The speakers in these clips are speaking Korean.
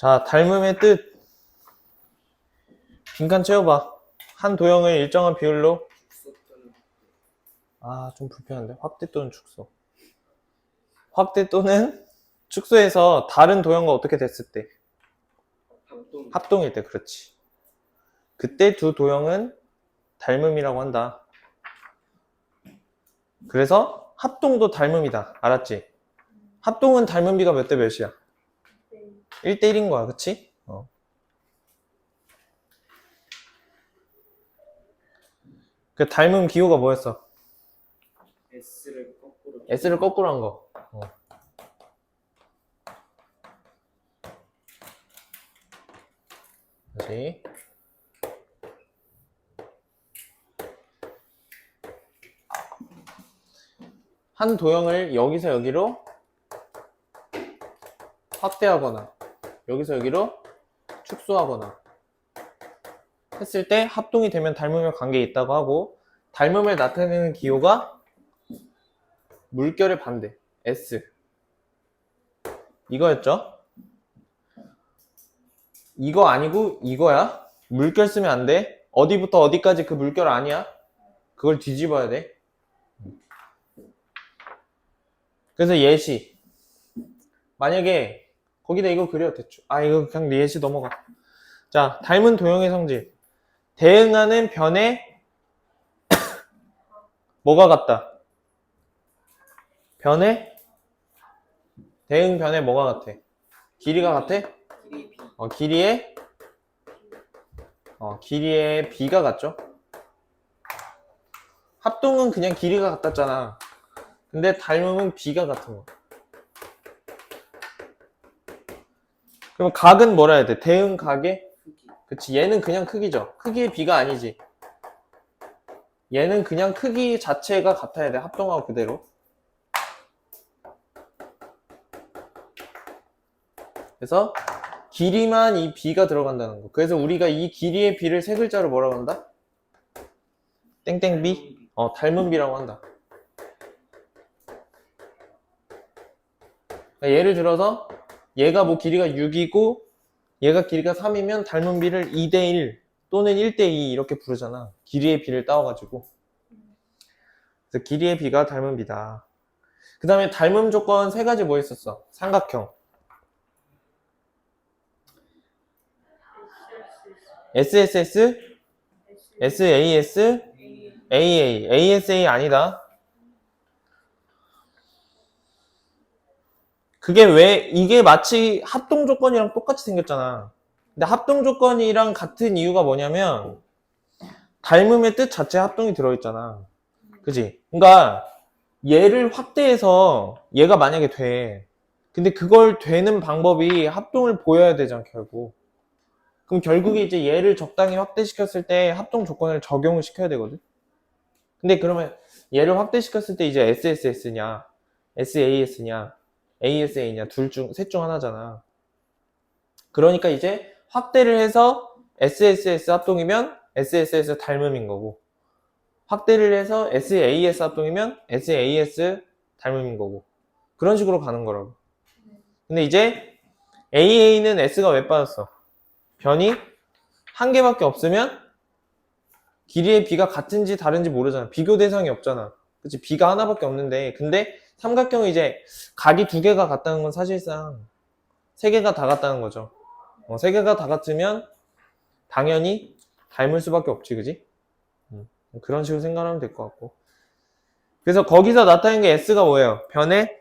자, 닮음의 뜻. 빈칸 채워봐. 한 도형을 일정한 비율로. 아, 좀 불편한데. 확대 또는 축소. 확대 또는 축소해서 다른 도형과 어떻게 됐을 때. 합동 합동일 때, 그렇지. 그때 두 도형은 닮음이라고 한다. 그래서 합동도 닮음이다. 알았지? 합동은 닮음비가 몇 대 몇이야? 1대1인 거야, 그치? 어. 그 닮음 기호가 뭐였어? S를 거꾸로 S를 거꾸로 한 거. 어. 다시. 한 도형을 여기서 여기로 확대하거나 여기서 여기로 축소하거나 했을 때 합동이 되면 닮음의 관계에 있다고 하고 닮음을 나타내는 기호가 물결의 반대 S. 이거였죠? 이거 아니고 이거야? 물결 쓰면 안 돼? 어디부터 어디까지 그 물결 아니야? 그걸 뒤집어야 돼? 그래서 예시. 만약에 거기다 이거 그려 대충 아 이거 그냥 예시 넘어가 자 닮은 도형의 성질 대응하는 변에 뭐가 같다 변에 대응 변에 뭐가 같아? 길이가 같아? 어, 길이에 어, 길이에 b가 같죠? 합동은 그냥 길이가 같았잖아. 근데 닮음은 b가 같은 거. 그럼 각은 뭐라 해야 돼? 대응 각의 그치 얘는 그냥 크기죠. 크기의 b가 아니지. 얘는 그냥 크기 자체가 같아야 돼. 합동하고 그대로. 그래서 길이만 이 b가 들어간다는 거. 그래서 우리가 이 길이의 b를 세 글자로 뭐라고 한다? 땡땡 b? 어, 닮은 b라고 한다. 그러니까 예를 들어서 얘가 뭐 길이가 6이고 얘가 길이가 3이면 닮은 b를 2대1 또는 1대2 이렇게 부르잖아. 길이의 b를 따와가지고. 그래서 길이의 b가 닮은 b다. 그 다음에 닮음 조건 세 가지 뭐 있었어? 삼각형. SSS, SAS, AA, ASA 아니다. 그게 왜, 이게 마치 합동 조건이랑 똑같이 생겼잖아. 근데 합동 조건이랑 같은 이유가 뭐냐면, 닮음의 뜻 자체에 합동이 들어있잖아. 그지? 그러니까, 얘를 확대해서 얘가 만약에 돼. 근데 그걸 되는 방법이 합동을 보여야 되잖아, 결국. 그럼 결국에 이제 얘를 적당히 확대시켰을 때 합동 조건을 적용을 시켜야 되거든. 근데 그러면 얘를 확대시켰을 때 이제 SSS냐, SAS냐, ASA냐 둘 중 셋 중 하나잖아. 그러니까 이제 확대를 해서 SSS 합동이면 SSS 닮음인 거고 확대를 해서 SAS 합동이면 SAS 닮음인 거고 그런 식으로 가는 거라고. 근데 이제 AA는 S가 왜 빠졌어? 변이 한 개밖에 없으면 길이의 b가 같은지 다른지 모르잖아. 비교 대상이 없잖아. 그치? b가 하나밖에 없는데. 근데 삼각형이 이제 각이 두 개가 같다는 건 사실상 세 개가 다 같다는 거죠. 어, 세 개가 다 같으면 당연히 닮을 수밖에 없지, 그지? 음, 그런 식으로 생각하면 될 것 같고. 그래서 거기서 나타낸 게 s가 뭐예요? 변의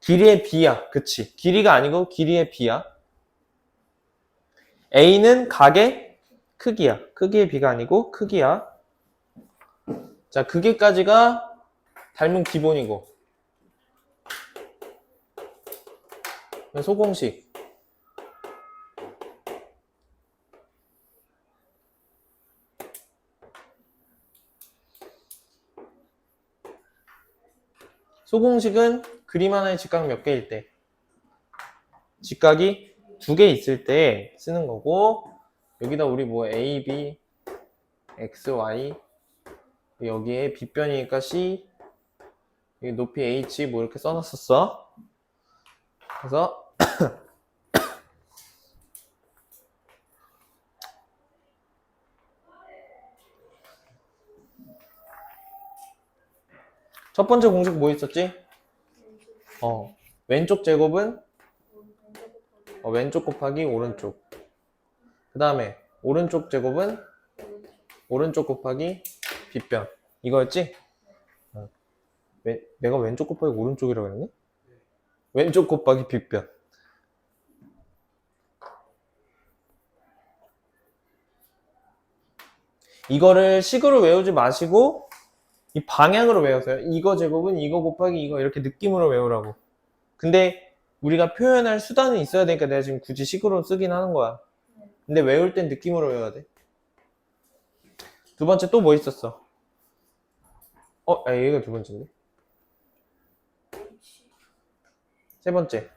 길이의 b야. 그치? 길이가 아니고 길이의 b야. A는 각의 크기야. 크기의 비가 아니고 크기야. 자, 그게까지가 닮은 기본이고. 소공식. 소공식은 그림 하나의 직각 몇 개일 때 직각이 두 개 있을 때 쓰는 거고 여기다 우리 뭐 A, B, X, Y 여기에 빗변이니까 C 여기 높이 H 뭐 이렇게 써놨었어 그래서 첫 번째 공식 뭐 있었지? 어, 왼쪽 제곱은 어, 왼쪽 곱하기 오른쪽. 그 다음에 오른쪽 제곱은 오른쪽 곱하기 빗변. 이거였지? 어. 왜, 내가 왼쪽 곱하기 오른쪽이라고 했니? 왼쪽 곱하기 빗변. 이거를 식으로 외우지 마시고 이 방향으로 외우세요. 이거 제곱은 이거 곱하기 이거 이렇게 느낌으로 외우라고. 근데 우리가 표현할 수단은 있어야 되니까 내가 지금 굳이 식으로 쓰긴 하는 거야. 근데 외울 땐 느낌으로 외워야 돼. 두 번째 또 뭐 있었어? 어, 아, 얘가 두 번째인데. 세 번째.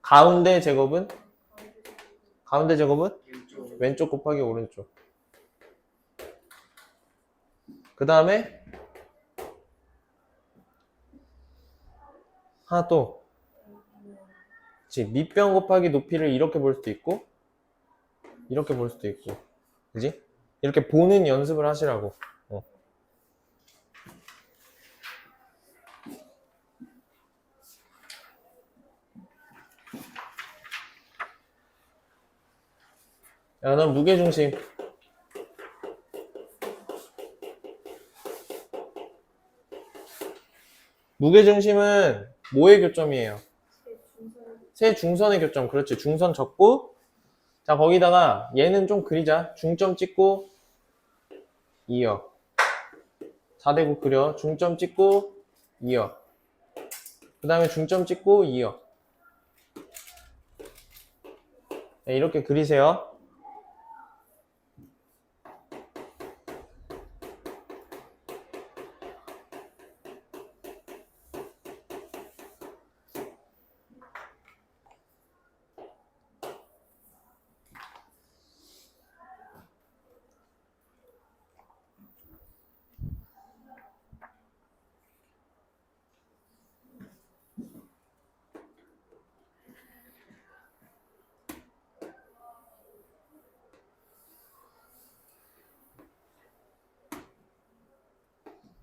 가운데 제곱은? 가운데 제곱은? 왼쪽 곱하기 오른쪽. 그 다음에 하나 또 그치 밑변 곱하기 높이를 이렇게 볼 수도 있고 이렇게 볼 수도 있고 그지? 이렇게 보는 연습을 하시라고 어. 야, 넌 무게중심. 무게중심은 뭐의 교점이에요? 세 중선의 교점. 그렇지. 중선 적고, 자, 거기다가 얘는 좀 그리자. 중점 찍고, 이어. 4대국 그려. 중점 찍고, 이어. 그 다음에 중점 찍고, 이어. 네, 이렇게 그리세요.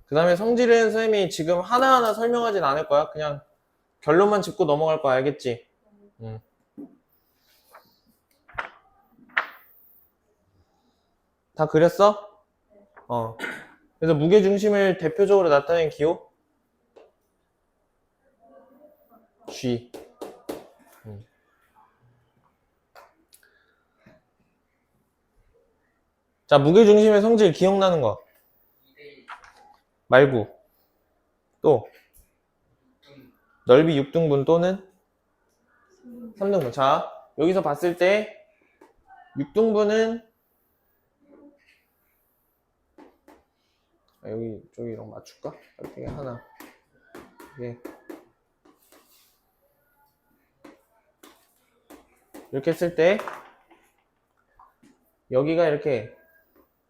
그 다음에 성질은 선생님이 지금 하나하나 설명하진 않을 거야. 그냥 결론만 짚고 넘어갈 거야. 알겠지? 응. 다 그렸어? 어. 그래서 무게중심을 대표적으로 나타낸 기호? G. 음. 자, 무게중심의 성질 기억나는 거. 말고 또 넓이 6등분 또는 3등분. 자 여기서 봤을 때 6등분은 아, 여기 쪽이랑 맞출까? 이렇게 하나. 이게 이렇게 했을 때 여기가 이렇게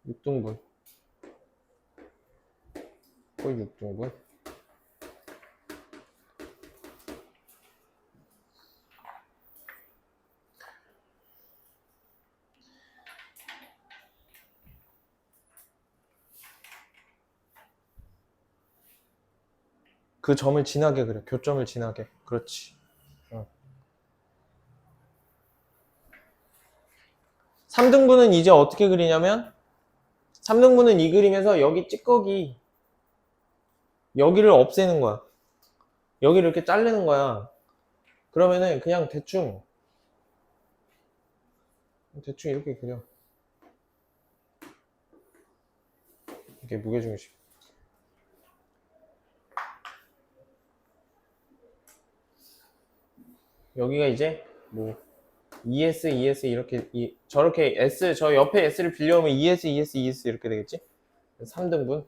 6등분 거의 6등분. 그 점을 진하게 그려. 교점을 진하게. 그렇지. 어. 3등분은 이제 어떻게 그리냐면 3등분은 이 그림에서 여기 찌꺼기 여기를 없애는 거야. 여기를 이렇게 자르는 거야. 그러면은 그냥 대충 대충 이렇게 그려. 이게 무게중심. 여기가 이제 뭐 ES, ES 이렇게 이, 저렇게 S 저 옆에 S를 빌려오면 ES, ES, ES 이렇게 되겠지? 3등분.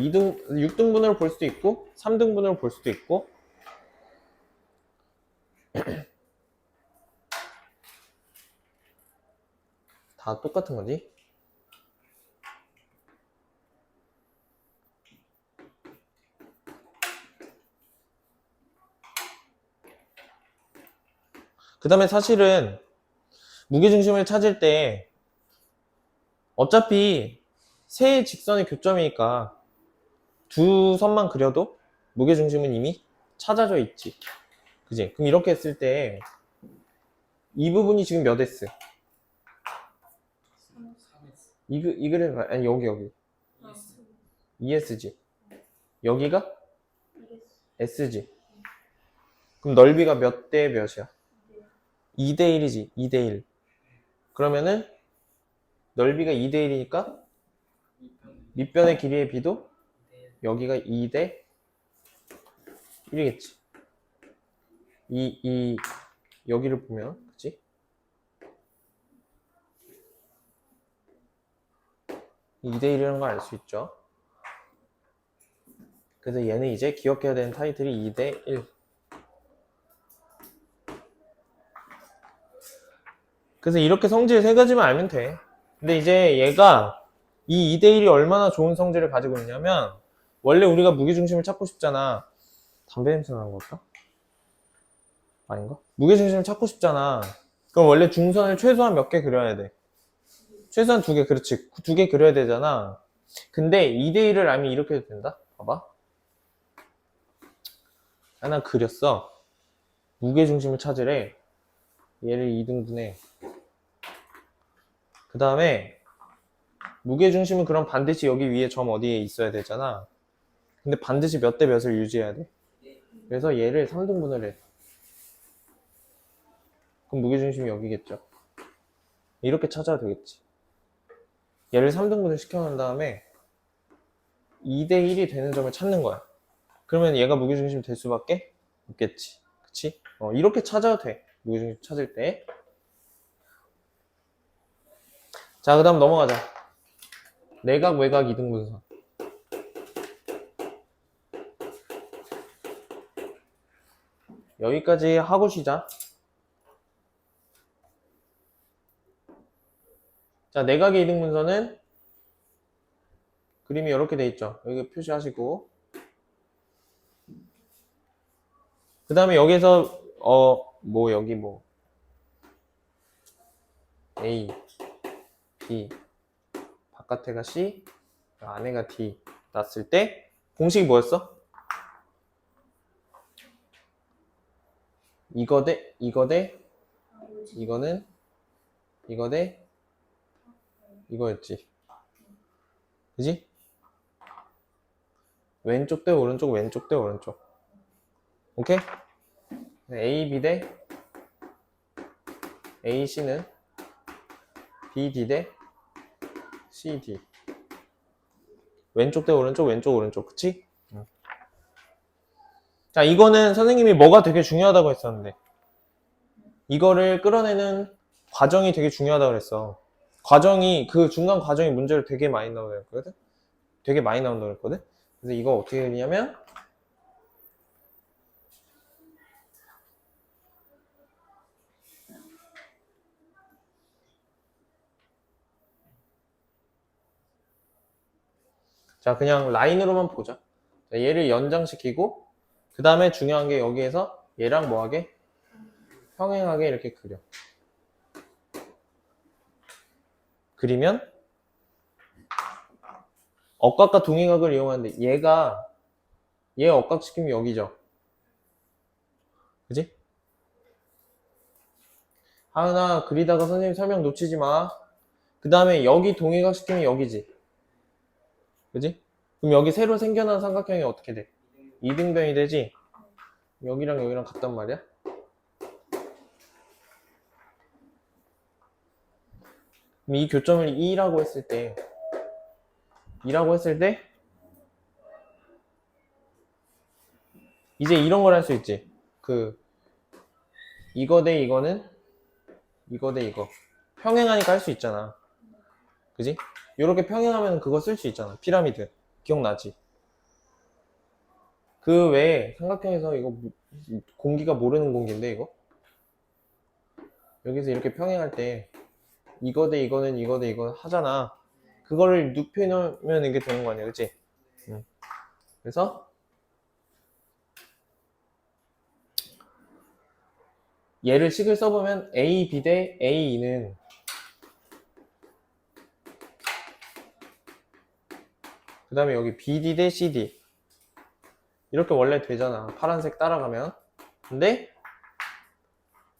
2등, 6등분으로 볼 수도 있고, 3등분으로 볼 수도 있고, 다 똑같은 거지? 그 다음에 사실은 무게중심을 찾을 때 어차피 세 직선의 교점이니까 두 선만 그려도 무게 중심은 이미 찾아져 있지. 그지? 그럼 이렇게 했을 때 이 부분이 지금 몇 S? 3S 이, 그- 이 그래프, 아니, 여기, 여기. ES 2S지. 여기가 S지. 그럼 넓이가 몇 대 몇이야? 2대 1이지. 2대 1. 그러면은 넓이가 2대 1이니까 밑변의 길이의 비도 여기가 2대 1이겠지. 이, 이, 여기를 보면, 그치? 이 2대 1이라는 걸 알 수 있죠. 그래서 얘는 이제 기억해야 되는 타이틀이 2대 1. 그래서 이렇게 성질 세 가지만 알면 돼. 근데 이제 얘가 이 2대 1이 얼마나 좋은 성질을 가지고 있냐면 원래 우리가 무게중심을 찾고 싶잖아. 담배 냄새 나는 걸까? 아닌가? 무게중심을 찾고 싶잖아. 그럼 원래 중선을 최소한 몇 개 그려야 돼? 최소한 두 개, 그렇지. 두 개 그려야 되잖아. 근데 2대 1을 알면 이렇게 해도 된다? 봐봐. 하나 그렸어. 무게중심을 찾으래. 얘를 2등분해. 그 다음에 무게중심은 그럼 반드시 여기 위에 점 어디에 있어야 되잖아. 근데 반드시 몇 대 몇을 유지해야 돼. 그래서 얘를 3등분을 해. 그럼 무게중심이 여기겠죠. 이렇게 찾아도 되겠지. 얘를 3등분을 시켜놓은 다음에 2대 1이 되는 점을 찾는 거야. 그러면 얘가 무게중심 될 수밖에 없겠지. 그치? 어, 이렇게 찾아도 돼. 무게중심 찾을 때. 자, 그 다음 넘어가자. 내각, 외각, 이등분선. 여기까지 하고 쉬자. 자, 내각의 이등분선은 그림이 이렇게 돼 있죠. 여기 표시하시고. 그 다음에 여기서, 어, 뭐, 여기 뭐, A, B, 바깥에가 C, 안에가 D 났을 때, 공식이 뭐였어? 이거 대, 이거 대, 이거는, 이거 대, 이거였지. 그지? 왼쪽 대 오른쪽, 왼쪽 대 오른쪽. 오케이? A, B 대 A, C는 B, D 대 C, D. 왼쪽 대 오른쪽, 왼쪽, 오른쪽. 그치? 응. 자, 이거는 선생님이 뭐가 되게 중요하다고 했었는데. 이거를 끌어내는 과정이 되게 중요하다고 그랬어. 과정이, 그 중간 과정이 문제를 되게 많이 나온다고 그랬거든? 되게 많이 나온다고 그랬거든? 그래서 이거 어떻게 되냐면, 자, 그냥 라인으로만 보자. 자, 얘를 연장시키고, 그 다음에 중요한 게 여기에서 얘랑 뭐하게? 평행하게 이렇게 그려. 그리면, 억각과 동의각을 이용하는데, 얘가, 얘 억각 시키면 여기죠. 그지? 하은아, 그리다가 선생님 설명 놓치지 마. 그 다음에 여기 동의각 시키면 여기지. 그지? 그럼 여기 새로 생겨난 삼각형이 어떻게 돼? 이등변이 되지? 여기랑 여기랑 같단 말이야? 이 교점을 2라고 했을 때 2라고 했을 때 이제 이런 걸 할 수 있지 그 이거 대 이거는 이거 대 이거 평행하니까 할 수 있잖아 그지? 이렇게 평행하면 그거 쓸 수 있잖아. 피라미드. 기억나지? 그 외에 삼각형에서 이거 무- 공기가 모르는 공기인데 이거? 여기서 이렇게 평행할 때 이거 대 이거는 이거 대 이거 하잖아. 그거를 눕혀놓으면 이게 되는 거 아니야, 그치? 응. 그래서 얘를 식을 써보면 A, B 대 A, E는 그 다음에 여기 BD 대 CD. 이렇게 원래 되잖아. 파란색 따라가면. 근데,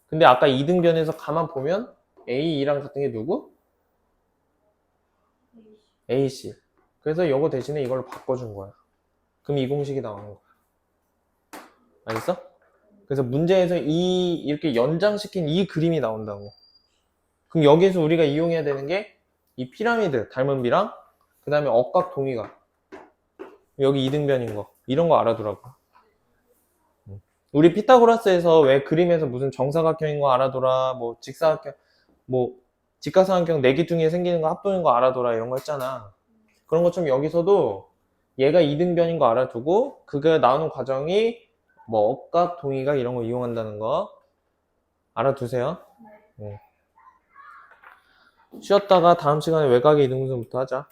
근데 아까 이등변에서 가만 보면 AE랑 같은 게 누구? AC. 그래서 요거 대신에 이걸로 바꿔준 거야. 그럼 이 공식이 나오는 거야. 알겠어? 그래서 문제에서 이, 이렇게 연장시킨 이 그림이 나온다고. 그럼 여기에서 우리가 이용해야 되는 게 이 피라미드, 닮은 비랑 그 다음에 억각 동의가 여기 이등변인 거 이런 거 알아두라고 음. 우리 피타고라스에서 왜 그림에서 무슨 정사각형인 거 알아둬라 뭐 직사각형 뭐 직각삼각형 네 내기둥에 생기는 거 합동인 거 알아둬라 이런 거 했잖아 그런 것처럼 여기서도 얘가 이등변인 거 알아두고 그게 나오는 과정이 뭐 억각 동의가 이런 거 이용한다는 거 알아두세요 음. 쉬었다가 다음 시간에 외곽의 이등분선부터 하자